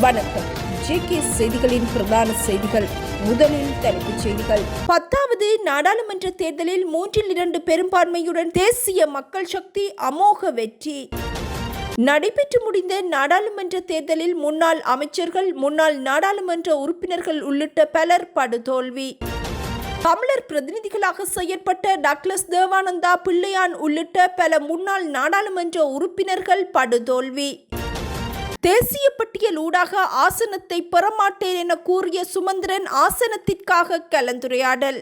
வணக்கம். ஜேகே செய்திகளின் பிரதான செய்திகள். முதலில் தலைப்புச் செய்திகள். பத்தாவது நாடாளுமன்ற தேர்தலில் மூன்றில் இரண்டு பெரும்பான்மையுடன் தேசிய மக்கள் சக்தி அமோக வெற்றி. நடைபெற்று முடிந்த நாடாளுமன்ற தேர்தலில் முன்னாள் அமைச்சர்கள் முன்னாள் நாடாளுமன்ற உறுப்பினர்கள் உள்ளிட்ட பலர் படுதோல்வி. தமிழர் பிரதிநிதிகளாக செயற்பட்ட டக்ளஸ் தேவானந்தா பிள்ளையான் உள்ளிட்ட பல முன்னாள் நாடாளுமன்ற உறுப்பினர்கள் படுதோல்வி. தேசிய பட்டியல் ஊடாக ஆசனத்தை பெறமாட்டேன் என கூறிய சுமந்திரன் ஆசனத்திற்காக கலந்துரையாடல்.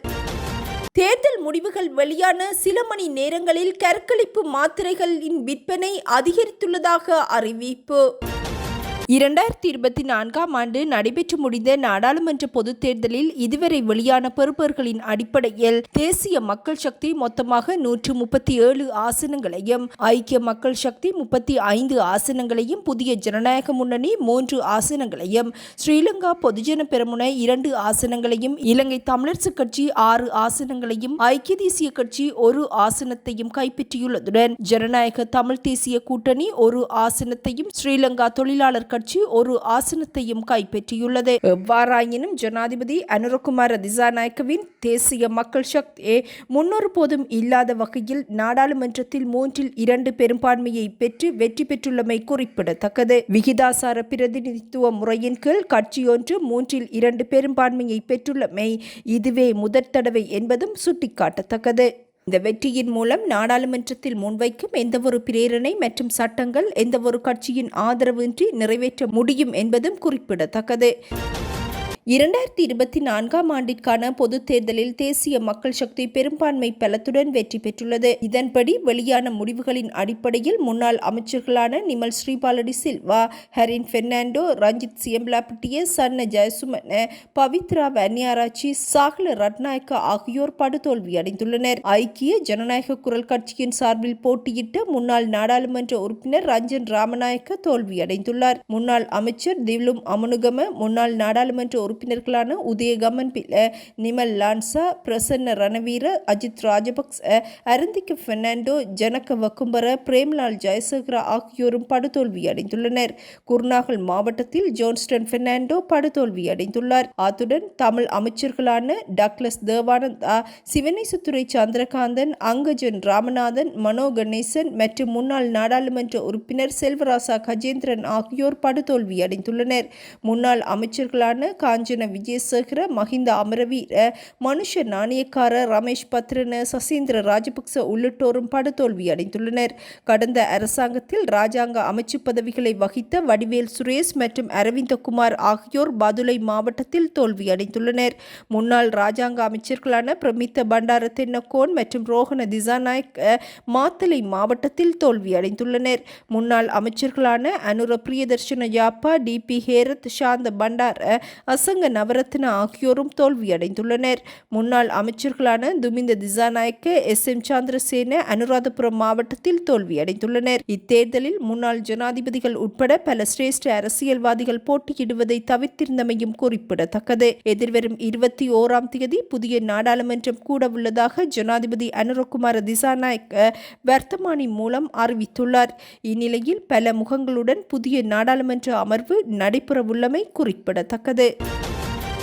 தேர்தல் முடிவுகள் வெளியான சில மணி நேரங்களில் கற்களிப்பு மாத்திரைகளின் விற்பனை அதிகரித்துள்ளதாக அறிவிப்பு. இரண்டாயிரத்தி இருபத்தி நான்காம் ஆண்டு நடைபெற்று முடிந்த நாடாளுமன்ற பொதுத் தேர்தலில் இதுவரை வெளியான பெறுபர்களின் அடிப்படையில் தேசிய மக்கள் சக்தி மொத்தமாக நூற்று முப்பத்தி ஏழு ஆசனங்களையும் ஐக்கிய மக்கள் சக்தி முப்பத்தி ஐந்து ஆசனங்களையும் புதிய ஜனநாயக முன்னணி மூன்று ஆசனங்களையும் ஸ்ரீலங்கா பொதுஜன பெருமுனை இரண்டு ஆசனங்களையும் இலங்கை தமிழரசு கட்சி ஆறு ஆசனங்களையும் ஐக்கிய தேசிய கட்சி ஒரு ஆசனத்தையும் கைப்பற்றியுள்ளதுடன் ஜனநாயக தமிழ் தேசிய கூட்டணி ஒரு ஆசனத்தையும் ஸ்ரீலங்கா தொழிலாளர் கட்சி ஒரு ஆசனத்தையும் கைப்பற்றியுள்ளது. எவ்வாறாயினும் ஜனாதிபதி அனுரகுமார திசாநாயக்கவின் தேசிய மக்கள் சக்தி முன்னொரு போதும் இல்லாத வகையில் நாடாளுமன்றத்தில் மூன்றில் இரண்டு பெரும்பான்மையை பெற்று வெற்றி பெற்றுள்ளமை குறிப்பிடத்தக்கது. விகிதாசார பிரதிநிதித்துவ முறையின் கீழ் கட்சியொன்று மூன்றில் இரண்டு பெரும்பான்மையை பெற்றுள்ளமை இதுவே முதற் தடவை என்பதும் சுட்டிக்காட்டத்தக்கது. இந்த வெற்றியின் மூலம் நாடாளுமன்றத்தில் முன்வைக்கும் எந்தவொரு பிரேரணை மற்றும் சட்டங்கள் எந்தவொரு கட்சியின் ஆதரவின்றி நிறைவேற்ற முடியும் என்பதும் குறிப்பிடத்தக்கது. இரண்டாயிரத்தி இருபத்தி நான்காம் ஆண்டிற்கான பொதுத் தேர்தலில் தேசிய மக்கள் சக்தி பெரும்பான்மை பலத்துடன் வெற்றி பெற்றுள்ளது. இதன்படி வெளியான முடிவுகளின் அடிப்படையில் முன்னாள் அமைச்சர்களான நிமல் ஸ்ரீபாலடி சில்வா ஹரின் பெர்னாண்டோ ரஞ்சித் சியம்பலாப்பட்டிய சன்ன ஜெயசுமன பவித்ரா வன்னியாராச்சி சாகல ரட்நாயக்க ஆகியோர் படுதோல்வி அடைந்துள்ளனர் ஐக்கிய ஜனநாயக குரல் கட்சியின் சார்பில் போட்டியிட்ட முன்னாள் நாடாளுமன்ற உறுப்பினர் ரஞ்சன் ராமநாயக்க தோல்வியடைந்துள்ளார். முன்னாள் அமைச்சர் திவ்லும் அமனுகம முன்னாள் நாடாளுமன்ற உறுப்பினர்களான உதயகமன் பில நிமல் லான்சா பிரசன்ன ரணவீர அஜித் ராஜபக்ச அருந்திக்கு பெர்னாண்டோ ஜனக வக்கும்பர பிரேம்லால் ஜெயசேகரா ஆகியோரும் படுதோல்வி அடைந்துள்ளனர். குர்நாகல் மாவட்டத்தில் ஜோன்ஸ்டன் பெர்னாண்டோ படுதோல்வி அடைந்துள்ளார். அத்துடன் தமிழ் அமைச்சர்களான டக்ளஸ் தேவானந்தா சிவனேசத்துறை சந்திரகாந்தன் அங்கஜன் ராமநாதன் மனோ கணேசன் மற்றும் முன்னாள் நாடாளுமன்ற உறுப்பினர் செல்வராசா கஜேந்திரன் ஆகியோர் படுதோல்வி அடைந்துள்ளனர். முன்னாள் அமைச்சர்களான காஞ்சன விஜயசேகர மஹிந்த அமரவீர மனுஷ நாணயக்கார ரமேஷ் பத்ரன சசீந்திர ராஜபக்ச உள்ளிட்டோரும் படுதோல்வி அடைந்துள்ளனர். கடந்த அரசாங்கத்தில் ராஜாங்க அமைச்சு பதவிகளை வகித்த வடிவேல் சுரேஷ் மற்றும் அரவிந்தகுமார் ஆகியோர் பதுளை மாவட்டத்தில் தோல்வியடைந்துள்ளனர் முன்னாள் ராஜாங்க அமைச்சர்களான பிரமித்த பண்டார தென்னக்கோன் மற்றும் ரோஹன திசாநாயக் மாத்தலை மாவட்டத்தில் தோல்வியடைந்துள்ளனர் முன்னாள் அமைச்சர்களான அனுர பிரியதர்ஷன யாப்பா டி பி ஹேரத் சாந்த பண்டார அசங்க நவரத்ன ஆகியோரும் தோல்வியடைந்துள்ளனர். முன்னாள் அமைச்சர்களான துமிந்த திசாநாயக்க எஸ். எம். சந்திரசேன அனுராதபுரம் மாவட்டத்தில் தோல்வியடைந்துள்ளனர். இத்தேர்தலில் முன்னாள் ஜனாதிபதிகள் உட்பட பல சிரேஷ்ட அரசியல்வாதிகள் போட்டியிடுவதை தவிர்த்திருந்தமையும் குறிப்பிடத்தக்கது. எதிர்வரும் இருபத்தி ஓராம் தேதி புதிய நாடாளுமன்றம் கூட உள்ளதாக ஜனாதிபதி அனுரகுமார திசாநாயக்க வர்த்தமானி மூலம் அறிவித்துள்ளார். இந்நிலையில் பல முகங்களுடன் புதிய நாடாளுமன்ற அமர்வு நடைபெறவுள்ளமை குறிப்பிடத்தக்கது.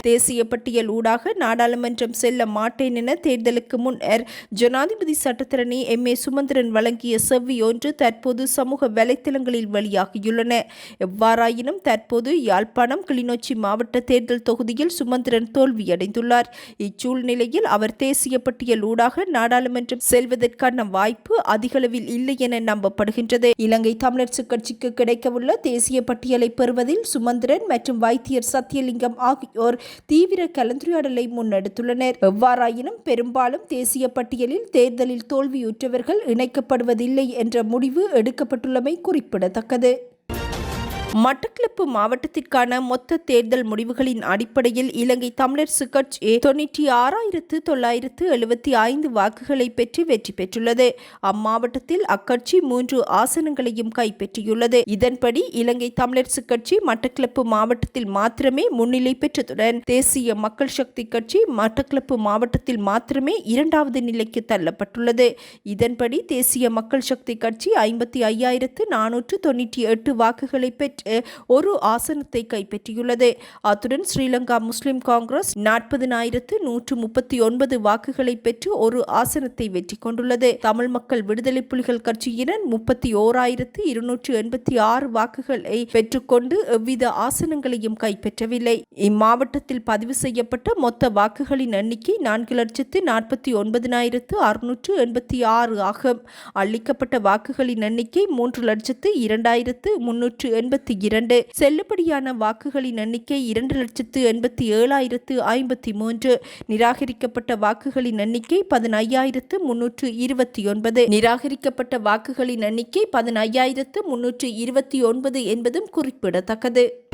தேசிய பட்டியல் ஊடாக நாடாளுமன்றம் செல்ல மாட்டேன் என தேர்தலுக்கு முன்னர் ஜனாதிபதி சட்டத்திரணி எம் ஏ சுமந்திரன் வழங்கிய செவ்வி ஒன்று தற்போது சமூக வலைத்தளங்களில் வெளியாகியுள்ளன. எவ்வாறாயினும் தற்போது யாழ்ப்பாணம் கிளிநொச்சி மாவட்ட தேர்தல் தொகுதியில் சுமந்திரன் தோல்வியடைந்துள்ளார். இச்சூழ்நிலையில் அவர் தேசிய பட்டியல் ஊடாக நாடாளுமன்றம் செல்வதற்கான வாய்ப்பு அதிகளவில் இல்லை என நம்பப்படுகின்றது. இலங்கை தமிழரசு கட்சிக்கு கிடைக்கவுள்ள தேசிய பட்டியலை பெறுவதில் சுமந்திரன் மற்றும் வைத்தியர் சத்தியலிங்கம் ஆகியோர் தீவிர கலந்துரையாடலை முன்னெடுத்துள்ளனர். எவ்வாறாயினும் பெரும்பாலும் தேசிய பட்டியலில் தேர்தலில் தோல்வியுற்றவர்கள் இணைக்கப்படுவதில்லை என்ற முடிவு எடுக்கப்பட்டுள்ளமை குறிப்பிடத்தக்கது. மட்டக்களப்பு மாவட்டத்திற்கான மொத்த தேர்தல் முடிவுகளின் அடிப்படையில் இலங்கை தமிழரசு கட்சி தொன்னூற்றி ஆறாயிரத்து தொள்ளாயிரத்து எழுபத்தி ஐந்து வாக்குகளை பெற்று வெற்றி பெற்றுள்ளது. அம்மாவட்டத்தில் அக்கட்சி மூன்று ஆசனங்களையும் கைப்பற்றியுள்ளது. இதன்படி இலங்கை தமிழரசு கட்சி மட்டக்களப்பு மாவட்டத்தில் மாத்திரமே முன்னிலை பெற்றதுடன் தேசிய மக்கள் சக்தி கட்சி மட்டக்களப்பு மாவட்டத்தில் மாத்திரமே இரண்டாவது நிலைக்கு தள்ளப்பட்டுள்ளது. இதன்படி தேசிய மக்கள் சக்தி கட்சி ஐம்பத்தி ஐயாயிரத்து நானூற்று தொன்னூற்றி எட்டு வாக்குகளை பெற்று ஒரு ஆசனத்தை கைப்பற்றியுள்ளது. அத்துடன் ஸ்ரீலங்கா முஸ்லிம் காங்கிரஸ் நாற்பதினாயிரத்து நூற்று முப்பத்தி ஒன்பது வாக்குகளை பெற்று ஒரு ஆசனத்தை வெற்றி கொண்டுள்ளது. தமிழ் மக்கள் விடுதலை புலிகள் கட்சியினர் முப்பத்தி ஓராயிரத்து இருநூற்று எண்பத்தி ஆறு வாக்குகளை பெற்றுக்கொண்டு எவ்வித ஆசனங்களையும் கைப்பற்றவில்லை. இம்மாவட்டத்தில் பதிவு செய்யப்பட்ட மொத்த வாக்குகளின் எண்ணிக்கை நான்கு லட்சத்து நாற்பத்தி ஒன்பதினாயிரத்து அறுநூற்று எண்பத்தி ஆறு ஆகும். அளிக்கப்பட்ட வாக்குகளின் எண்ணிக்கை மூன்று லட்சத்து இரண்டாயிரத்து முன்னூற்று எண்பத்தி இரண்டு. செல்லுபடியான வாக்குகளின் எண்ணிக்கை இரண்டு லட்சத்து எண்பத்தி ஏழாயிரத்து ஐம்பத்தி மூன்று. நிராகரிக்கப்பட்ட வாக்குகளின் எண்ணிக்கை பதினையாயிரத்து முன்னூற்று இருபத்தி ஒன்பது. நிராகரிக்கப்பட்ட வாக்குகளின் எண்ணிக்கை பதினையாயிரத்து முன்னூற்று இருபத்தி ஒன்பது என்பதும் குறிப்பிடத்தக்கது.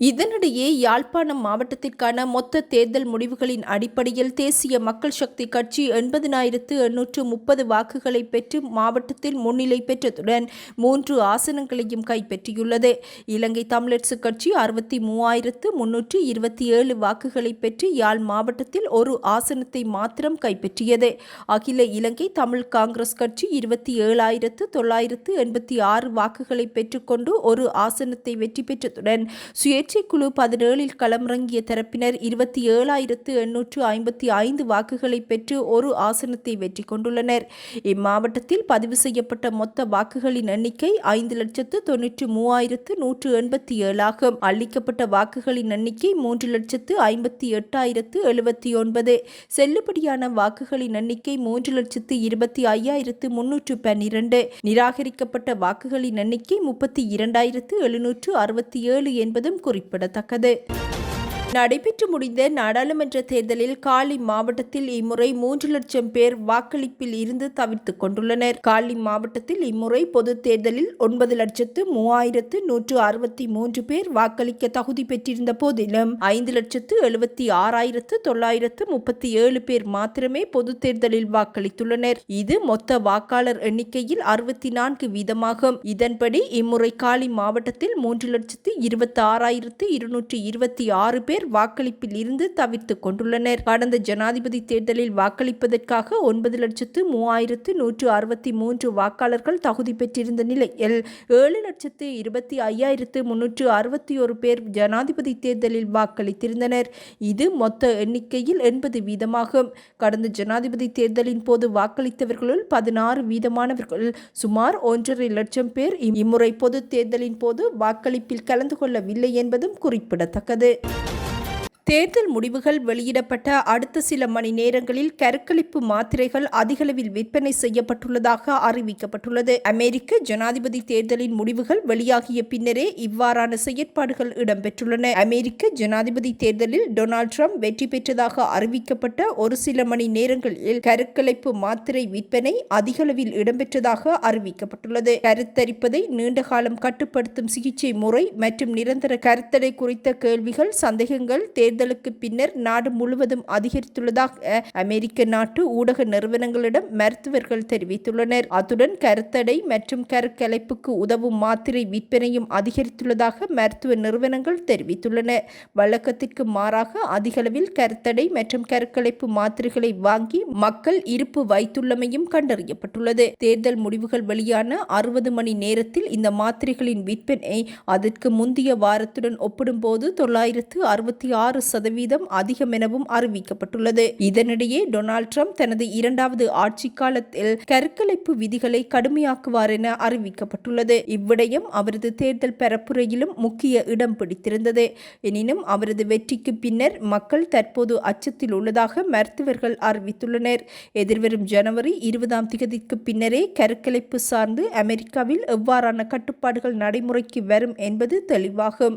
இதனிடையே யாழ்ப்பாணம் மாவட்டத்திற்கான மொத்த தேர்தல் முடிவுகளின் அடிப்படையில் தேசிய மக்கள் சக்தி கட்சி எண்பதினாயிரத்து எண்ணூற்று முப்பது வாக்குகளை பெற்று மாவட்டத்தில் முன்னிலை பெற்றதுடன் மூன்று ஆசனங்களையும் கைப்பற்றியுள்ளது. இலங்கை தமிழரசு கட்சி அறுபத்தி மூவாயிரத்து முன்னூற்று இருபத்தி ஏழு வாக்குகளை பெற்று யாழ் மாவட்டத்தில் ஒரு ஆசனத்தை மாத்திரம் கைப்பற்றியது. அகில இலங்கை தமிழ் காங்கிரஸ் கட்சி இருபத்தி ஏழாயிரத்து தொள்ளாயிரத்து எண்பத்தி ஆறு வாக்குகளை பெற்றுக்கொண்டு ஒரு ஆசனத்தை வெற்றி பெற்றதுடன் சுய குழு பதினேழில் களமிறங்கிய தரப்பினர் இருபத்தி ஏழாயிரத்து எண்ணூற்று ஐம்பத்தி ஐந்து வாக்குகளை பெற்று ஒரு ஆசனத்தை வெற்றி கொண்டுள்ளனர். இம்மாவட்டத்தில் பதிவு செய்யப்பட்ட மொத்த வாக்குகளின் எண்ணிக்கை ஐந்து லட்சத்து தொன்னூற்று மூவாயிரத்து நூற்று எண்பத்தி ஏழாகும். அளிக்கப்பட்ட வாக்குகளின் எண்ணிக்கை மூன்று லட்சத்து ஐம்பத்தி எட்டாயிரத்து எழுபத்தி ஒன்பது. செல்லுபடியான வாக்குகளின் எண்ணிக்கை மூன்று லட்சத்து இருபத்தி ஐயாயிரத்து முன்னூற்று பன்னிரண்டு. நிராகரிக்கப்பட்ட வாக்குகளின் எண்ணிக்கை முப்பத்தி இரண்டாயிரத்து எழுநூற்று அறுபத்தி ஏழு என்பதும் குறிப்பிடத்தக்கது. நடைபெற்று முடிந்த நாடாளுமன்ற தேர்தலில் காலி மாவட்டத்தில் இம்முறை மூன்று லட்சம் பேர் வாக்களிப்பில் இருந்து தவிர்த்துக் கொண்டுள்ளனர். காலி மாவட்டத்தில் இம்முறை பொது தேர்தலில் ஒன்பது லட்சத்து மூவாயிரத்து நூற்று அறுபத்தி மூன்று பேர் வாக்களிக்க தகுதி பெற்றிருந்த போதிலும் ஐந்து லட்சத்து எழுபத்தி ஆறாயிரத்து தொள்ளாயிரத்து முப்பத்தி ஏழு பேர் மாத்திரமே பொது தேர்தலில் வாக்களித்துள்ளனர். இது மொத்த வாக்காளர் எண்ணிக்கையில் அறுபத்தி நான்கு வீதமாகும். இதன்படி இம்முறை காலி மாவட்டத்தில் மூன்று லட்சத்து இருபத்தி ஆறாயிரத்து இருநூற்றி இருபத்தி ஆறு பேர் வாக்களிப்பில் இருந்து தவிர்த்துக் கொண்டுள்ளனர். கடந்த ஜனாதிபதி தேர்தலில் வாக்களிப்பதற்காக ஒன்பது லட்சத்து மூவாயிரத்து நூற்று அறுபத்தி மூன்று வாக்காளர்கள் தகுதி பெற்றிருந்த நிலையில் ஏழு லட்சத்து இருபத்தி ஐயாயிரத்து முன்னூற்று அறுபத்தி ஒரு பேர் ஜனாதிபதி தேர்தலில் வாக்களித்திருந்தனர். இது மொத்த எண்ணிக்கையில் எண்பது வீதமாகும். கடந்த ஜனாதிபதி தேர்தலின் போது வாக்களித்தவர்களுள் பதினாறு வீதமானவர்கள் சுமார் ஒன்றரை லட்சம் பேர் இம்முறை பொது தேர்தலின் போது வாக்களிப்பில் கலந்து கொள்ளவில்லை என்பதும் குறிப்பிடத்தக்கது. தேர்தல் முடிவுகள் வெளியிடப்பட்ட அடுத்த சில மணி நேரங்களில் கருக்களிப்பு மாத்திரைகள் அதிகளவில் விற்பனை செய்யப்பட்டுள்ளதாக அறிவிக்கப்பட்டுள்ளது. அமெரிக்க ஜனாதிபதி தேர்தலின் முடிவுகள் வெளியாகிய பின்னரே இவ்வாறான செயற்பாடுகள் இடம்பெற்றுள்ளன. அமெரிக்க ஜனாதிபதி தேர்தலில் டொனால்ட் ட்ரம்ப் வெற்றி பெற்றதாக அறிவிக்கப்பட்ட ஒரு சில மணி நேரங்களில் கருக்கலைப்பு மாத்திரை விற்பனை அதிகளவில் இடம்பெற்றதாக அறிவிக்கப்பட்டுள்ளது. கருத்தரிப்பதை நீண்டகாலம் கட்டுப்படுத்தும் சிகிச்சை முறை மற்றும் நிரந்தர கருத்தடை குறித்த கேள்விகள் சந்தேகங்கள் தேர்தல் தேர்தலுக்கு பின்னர் நாடு முழுவதும் அதிகரித்துள்ளதாக அமெரிக்க நாட்டு ஊடக நிறுவனங்களிடம் மருத்துவர்கள் தெரிவித்துள்ளனர். அத்துடன் கருத்தடை மற்றும் கருக்கலைப்புக்கு உதவும் மாத்திரை விற்பனையும் அதிகரித்துள்ளதாக மருத்துவ நிறுவனங்கள் தெரிவித்துள்ளன. வழக்கத்திற்கு மாறாக அதிகளவில் கருத்தடை மற்றும் கருக்கலைப்பு மாத்திரைகளை வாங்கி மக்கள் இருப்பு வைத்துள்ளமையும் கண்டறியப்பட்டுள்ளது. தேர்தல் முடிவுகள் வெளியான அறுபது மணி நேரத்தில் இந்த மாத்திரைகளின் விற்பனை அதற்கு முந்தைய வாரத்துடன் ஒப்பிடும்போது தொள்ளாயிரத்து அறுபத்தி ஆறு சதவீதம் அதிகம் எனவும் அறிவிக்கப்பட்டுள்ளது. இதனிடையே டொனால்ட் ட்ரம்ப் தனது இரண்டாவது ஆட்சி காலத்தில் கருக்கலைப்பு விதிகளை கடுமையாக்குவார் என அறிவிக்கப்பட்டுள்ளது. இவ்விடயம் அவரது தேர்தல் பரப்புரையிலும் முக்கிய இடம் பிடித்திருந்தது. எனினும் அவரது வெற்றிக்கு பின்னர் மக்கள் தற்போது அச்சத்தில் உள்ளதாக மருத்துவர்கள் அறிவித்துள்ளனர். எதிர்வரும் ஜனவரி இருபதாம் திகதிக்கு பின்னரே கருக்கலைப்பு சார்ந்து அமெரிக்காவில் எவ்வாறான கட்டுப்பாடுகள் நடைமுறைக்கு வரும் என்பது தெளிவாகும்.